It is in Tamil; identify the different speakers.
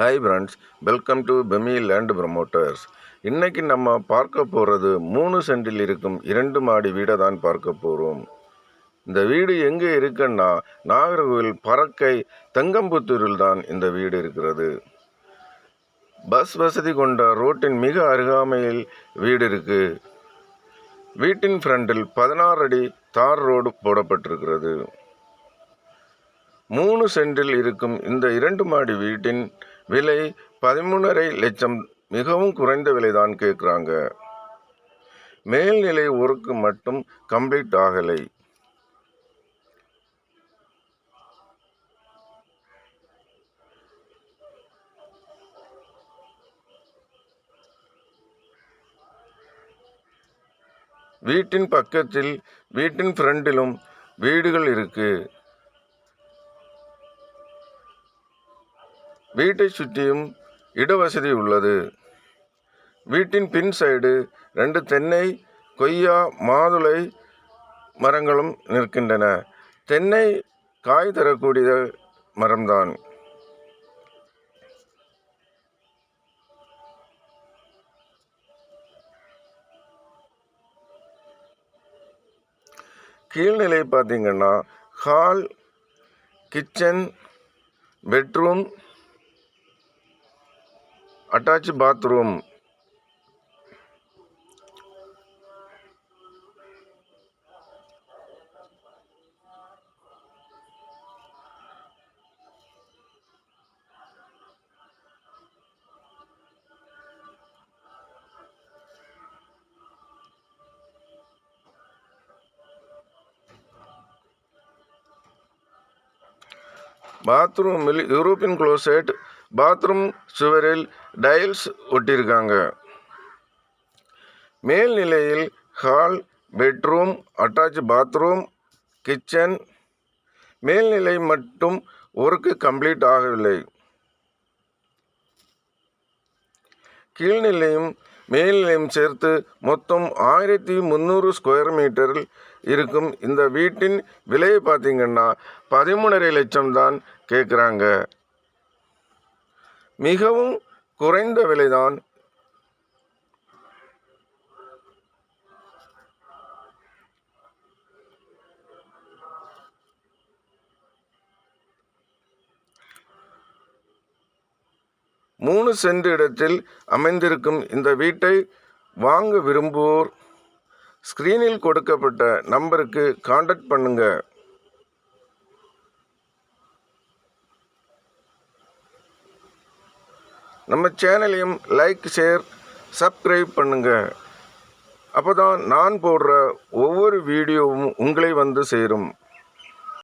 Speaker 1: Hi friends welcome to Pemi land promoters இன்றைக்கி நம்ம பார்க்க போகிறது மூணு சென்டில் இருக்கும் இரண்டு மாடி வீடை தான் பார்க்க போகிறோம் இந்த வீடு எங்கே இருக்குன்னா நாகர்கோவில் பறக்கை தங்கம்புத்தூரில் தான் இந்த வீடு இருக்கிறது. பஸ் வசதி கொண்ட ரோட்டின் மிக அருகாமையில் வீடு இருக்குது வீட்டின் ஃப்ரண்டில் பதினாறு அடி தார் ரோடு போடப்பட்டிருக்கிறது. மூணு சென்டில் இருக்கும் இந்த இரண்டு மாடி வீட்டின் விலை பதிமூணரை லட்சம் மிகவும் குறைந்த விலைதான் கேட்குறாங்க. மேல்நிலை ஒருக்கு மட்டும் கம்ப்ளீட் ஆகலை. வீட்டின் பக்கத்தில் வீட்டின் ஃப்ரண்டிலும் வீடுகள் இருக்குது வீட்டை சுற்றியும் இடவசதி உள்ளது. வீட்டின் பின் சைடு ரெண்டு தென்னை கொய்யா மாதுளை மரங்களும் நிற்கின்றன. தென்னை காய் தரக்கூடிய மரம்தான். கீழ்நிலை பார்த்தீங்கன்னா hall kitchen bedroom attach bathroom பாத்ரூமில் யூரோப்பியன் க்ளோசெட் பாத்ரூம் சுவரில் டைல்ஸ் ஒட்டியிருக்காங்க மேல்நிலையில் hall bedroom attach bathroom kitchen மேல்நிலை மட்டும் ஒர்க்கு கம்ப்ளீட் ஆகவில்லை. கீழ்நிலையும் மேல்நிலையும் சேர்த்து மொத்தம் ஆயிரத்தி முந்நூறு ஸ்கொயர் மீட்டரில் இருக்கும் இந்த வீட்டின் விலையை பார்த்தீங்கன்னா பதிமூணரை லட்சம் தான் கேட்குறாங்க. மிகவும் குறைந்த விலைதான் மூணு சென்ட் இடத்தில் அமைந்திருக்கும் இந்த வீட்டை வாங்க விரும்புவோர் ஸ்க்ரீனில் கொடுக்கப்பட்ட நம்பருக்கு காண்டக்ட் பண்ணுங்க. நம்ம சேனலையும் லைக் ஷேர் சப்ஸ்கிரைப் பண்ணுங்க. அப்போ தான் நான் போடுற ஒவ்வொரு வீடியோவும் உங்களை வந்து சேரும்.